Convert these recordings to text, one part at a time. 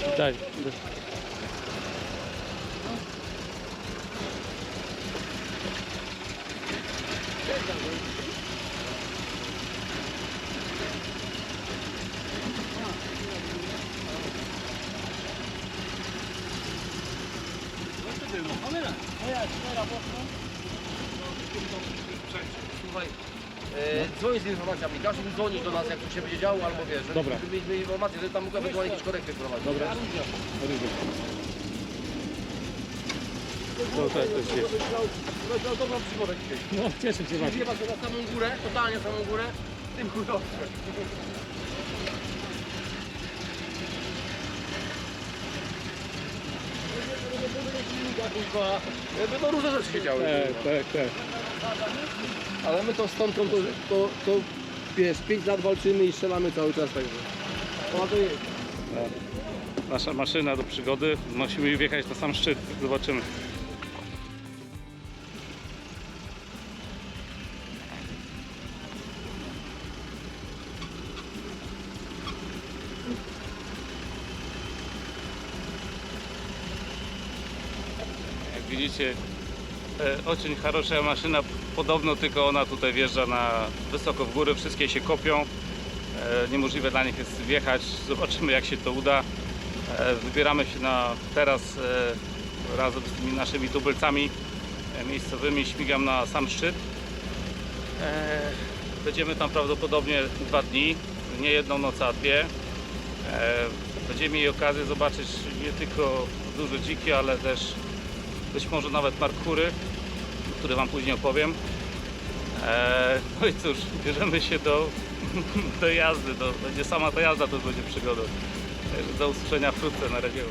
痛いです。Słuchaj, e, dzwonię z informacjami, każdy dzwoni do nas, jak coś się będzie działo, albo wiesz, że Dobra. żeby mieliśmy informację, że tam mogą ewentualnie jakieś korekty wprowadzić. Dobra. No tak, to jest. No, no, dobrą przygodę dzisiaj. No, cieszę się bardzo. Wjeba się na samą górę, totalnie na samą górę, tym kurowcem. Jakby to różne rzeczy się działy. Tak, tak, tak. Ale my to stąd to, to, to wiesz, 5 lat walczymy i strzelamy cały czas także. Ona to. Nasza maszyna do przygody. Musimy wjechać na sam szczyt. Zobaczymy. Jak widzicie, E, Ocień Harosia maszyna podobno tylko ona tutaj wjeżdża na wysoko w górę, wszystkie się kopią. E, Niemożliwe dla nich jest wjechać. Zobaczymy jak się to uda. E, Wybieramy się na teraz razem z tymi naszymi tubylcami miejscowymi. Śmigam na sam szczyt. Będziemy tam prawdopodobnie dwa dni, nie jedną noc, a dwie. Będziemy mieli okazję zobaczyć nie tylko duże dziki, ale też być może nawet markury które Wam później opowiem. E, No i cóż, bierzemy się do, do jazdy. To będzie sama ta jazda, to będzie przygoda. Do usłyszenia wkrótce na razie.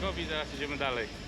Konikowi, zaraz idziemy dalej.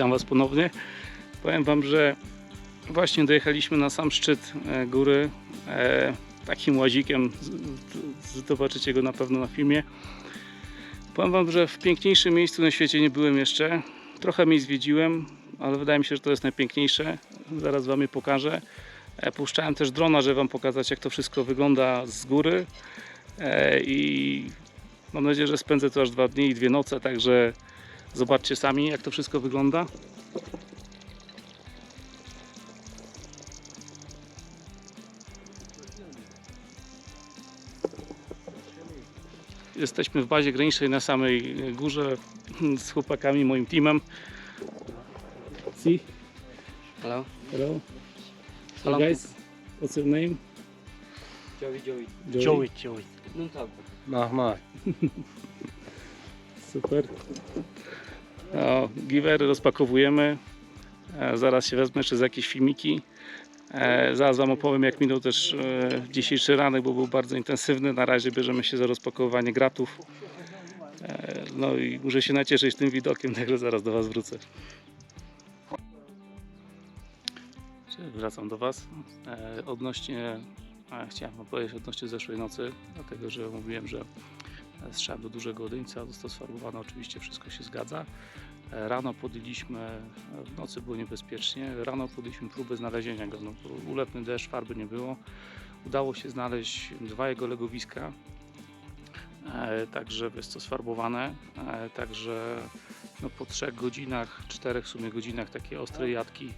Witam Was ponownie. Powiem Wam, że właśnie dojechaliśmy na sam szczyt e, góry e, takim łazikiem. Zobaczycie go na pewno na filmie. Powiem Wam, że w piękniejszym miejscu na świecie nie byłem jeszcze. Trochę miejsc zwiedziłem, ale wydaje mi się, że to jest najpiękniejsze. Zaraz Wam je pokażę. E, Puszczałem też drona, żeby Wam pokazać, jak to wszystko wygląda z góry. I mam nadzieję, że spędzę tu aż dwa dni i dwie noce, także Zobaczcie sami, jak to wszystko wygląda. Jesteśmy w bazie granicznej na samej górze z chłopakami, moim teamem. See? Hello? Hello. Hello. guys, what's your name? Joey, Joey. Joey. Joey. No tak. Mahmad. Super. O, givery rozpakowujemy. E, zaraz się wezmę jeszcze za jakieś filmiki. E, zaraz Wam opowiem jak minął też e, dzisiejszy ranek, bo był bardzo intensywny. Na razie bierzemy się za rozpakowywanie gratów. No i muszę się nacieszyć tym widokiem, także zaraz do Was wrócę. Wracam do Was. Odnośnie, chciałem powiedzieć odnośnie zeszłej nocy, dlatego że mówiłem, że strzałem do dużego odeńca, został sfarbowany, oczywiście wszystko się zgadza. Rano podjęliśmy, w nocy było niebezpiecznie, rano podjęliśmy próbę znalezienia go. No, bo uletny deszcz, farby nie było. Udało się znaleźć dwa jego legowiska, e, także jest to sfarbowane, e, także no, po trzech godzinach, czterech w sumie godzinach takiej ostrej jadki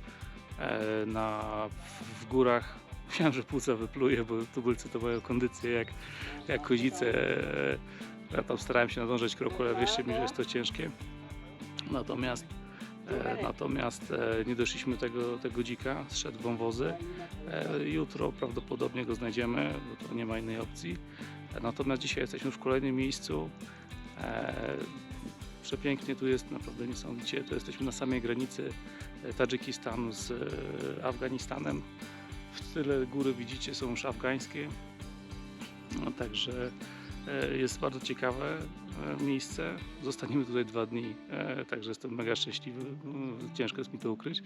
e, na, w, w górach. Myślałem, że płuca wypluje, bo tubylcy to mają kondycję jak, jak kozice. Ja tam starałem się nadążać kroku, ale wierzcie mi, że jest to ciężkie. Natomiast, e, natomiast e, nie doszliśmy tego, tego dzika, zszedł wąwozy. E, jutro prawdopodobnie go znajdziemy, bo to nie ma innej opcji. Natomiast dzisiaj jesteśmy w kolejnym miejscu. Przepięknie tu jest, naprawdę niesamowicie. To jesteśmy na samej granicy Tadżykistanu z Afganistanem. W tyle góry widzicie są już afgańskie. No, także jest bardzo ciekawe e, miejsce. Zostaniemy tutaj dwa dni, e, także jestem mega szczęśliwy. Ciężko jest mi to ukryć,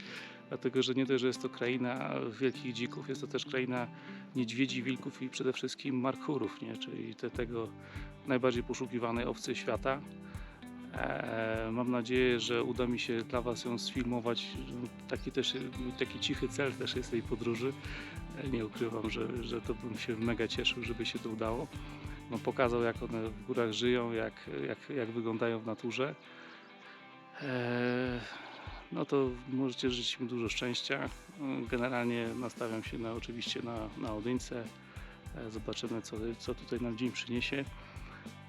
dlatego że nie dość, że jest to kraina wielkich dzików, jest to też kraina niedźwiedzi, wilków i przede wszystkim marchurów, nie? czyli te, tego najbardziej poszukiwanej owcy świata. E, Mam nadzieję, że uda mi się dla Was ją sfilmować. Taki też taki cichy cel też jest tej podróży. E, Nie ukrywam, że, że to bym się mega cieszył, żeby się to udało. No, pokazał, jak one w górach żyją, jak, jak, jak wyglądają w naturze. E, No to możecie życzyć mi dużo szczęścia. Generalnie nastawiam się na, oczywiście na, na Odyńce. E, Zobaczymy, co, co tutaj nam dzień przyniesie.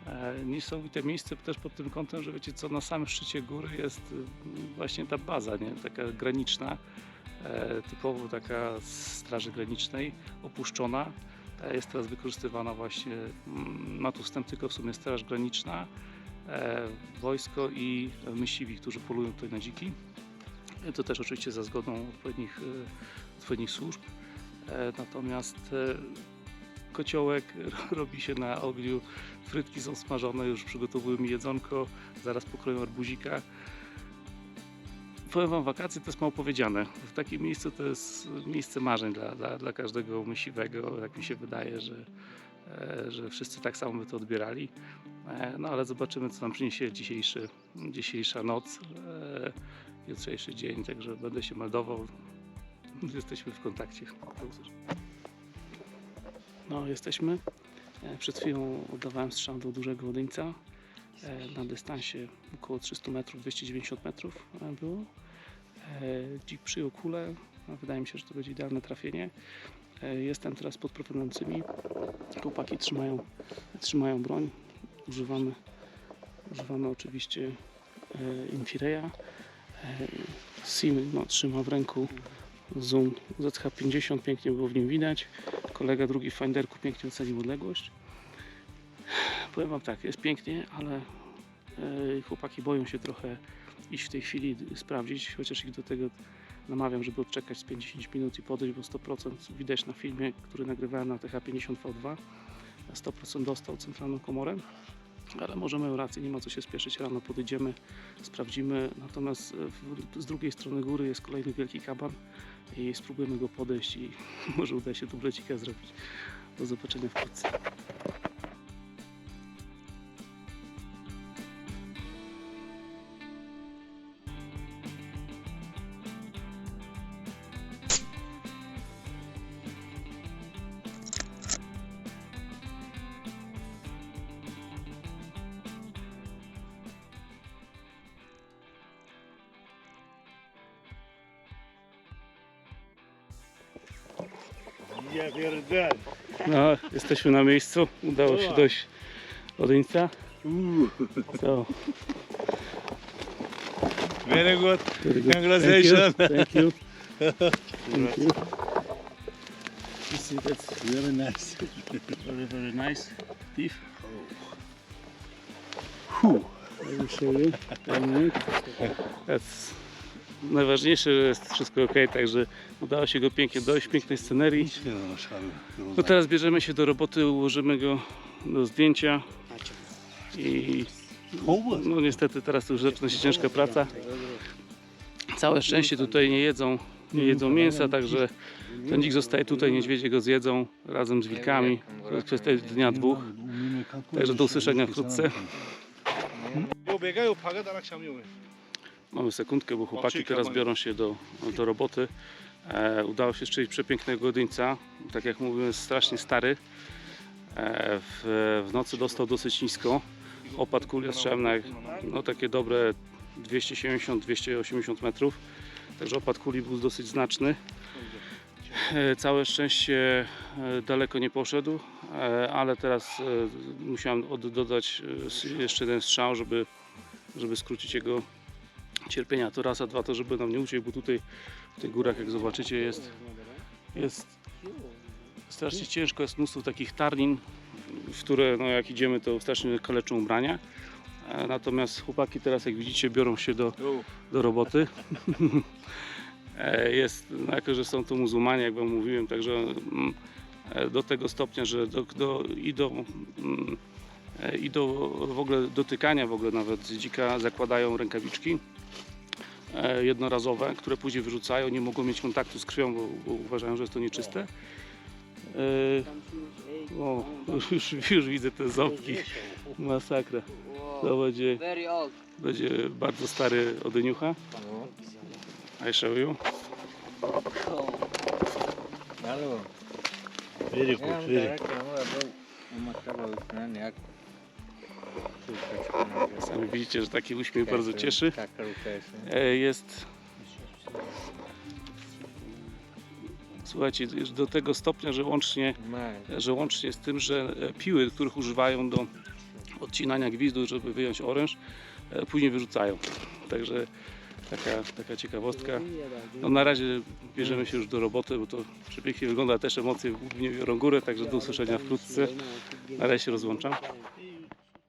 E, Niesamowite miejsce też pod tym kątem, że wiecie co, na samym szczycie góry jest y, właśnie ta baza, nie? taka graniczna, e, typowo taka z Straży Granicznej, opuszczona. E, Jest teraz wykorzystywana właśnie, mm, ma tu wstęp tylko w sumie Straż Graniczna, e, wojsko i myśliwi, którzy polują tutaj na dziki. E, To też oczywiście za zgodą odpowiednich, odpowiednich służb. Natomiast kociołek robi się na ogniu, frytki są smażone, już przygotowują mi jedzonko, zaraz pokroją arbuzika. Powiem Wam, wakacje to jest mało powiedziane. W takim miejscu to jest miejsce marzeń dla, dla, dla każdego myśliwego. Tak mi się wydaje, że, e, że wszyscy tak samo by to odbierali. E, No ale zobaczymy, co nam przyniesie dzisiejszy, dzisiejsza noc, e, jutrzejszy dzień, także będę się meldował. Jesteśmy w kontakcie. No, jesteśmy. Przed chwilą oddawałem strzał do dużego odyńca e, na dystansie około 300 metrów, 290 metrów e, było. E, Dzik przyjął kulę. No, Wydaje mi się, że to będzie idealne trafienie. E, Jestem teraz pod propelującymi. Chłopaki trzymają, trzymają broń. Używamy, używamy oczywiście e, Infireya. E, Sim no, trzyma w ręku Zoom ZH50, pięknie było w nim widać. Kolega drugi w Finderku pięknie ocenił odległość. Powiem Wam tak, jest pięknie, ale e, chłopaki boją się trochę iść w tej chwili sprawdzić, chociaż ich do tego namawiam, żeby odczekać z 50 minut i podejść, bo 100% widać na filmie, który nagrywałem na TH50V2, a 100% dostał centralną komorę. Ale może mają rację, nie ma co się spieszyć, rano podejdziemy, sprawdzimy. Natomiast e, z drugiej strony góry jest kolejny wielki kaban i spróbujemy go podejść i może uda się dublecika zrobić. Do zobaczenia wkrótce. Ja pierdolę. No, jesteśmy na miejscu. Udało się dojść do Dyńca. So, Very good. very good. Congratulations. Thank you. Thank you. You see, that's Very nice. very, very nice beef. Whew. I will show you. One minute. That's najważniejsze, że jest wszystko ok, także udało się go pięknie dojść, pięknej scenerii. No teraz bierzemy się do roboty, ułożymy go do zdjęcia i no niestety teraz już zaczyna się ciężka praca. Całe szczęście tutaj nie jedzą, nie jedzą mięsa, także ten dzik zostaje tutaj, niedźwiedzie go zjedzą razem z wilkami. To jest dnia dwóch. Także do usłyszenia wkrótce. Mamy sekundkę, bo chłopaki teraz biorą się do, do roboty. E, udało się strzelić przepięknego dyńca. Tak jak mówiłem, jest strasznie stary. E, w, w nocy dostał dosyć nisko. Opadł kuli, strzałem na no, takie dobre 270-280 metrów. Także opad kuli był dosyć znaczny. E, Całe szczęście e, daleko nie poszedł, e, ale teraz musiałem od, dodać jeszcze jeden strzał, żeby, żeby skrócić jego cierpienia. To raz, a dwa to, żeby nam nie uciekł, bo tutaj w tych górach, jak zobaczycie, jest, jest strasznie ciężko, jest mnóstwo takich tarnin, w które no, jak idziemy, to strasznie kaleczą ubrania. E, Natomiast chłopaki teraz, jak widzicie, biorą się do, do roboty. E, Jest, no jako że są to muzułmanie, jak wam mówiłem, także mm, e, do tego stopnia, że do, do, i do i do w ogóle dotykania w ogóle nawet dzika zakładają rękawiczki jednorazowe, które później wyrzucają, nie mogą mieć kontaktu z krwią, bo, bo uważają, że jest to nieczyste. E, O, już, już widzę te ząbki. Masakra. To będzie, będzie bardzo stary odyniucha. I show you. Halo. Very Ja good, very Sami widzicie, że taki uśmiech bardzo cieszy. E, Jest. Słuchajcie, do tego stopnia, że łącznie, że łącznie z tym, że e, piły, których używają do odcinania gwizdu, żeby wyjąć oręż, e, później wyrzucają. Także taka, taka ciekawostka. No na razie bierzemy się już do roboty, bo to przepięknie wygląda, też emocje biorą górę, także do usłyszenia wkrótce. Na razie się rozłączam.